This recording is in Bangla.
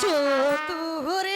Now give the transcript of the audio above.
চতুর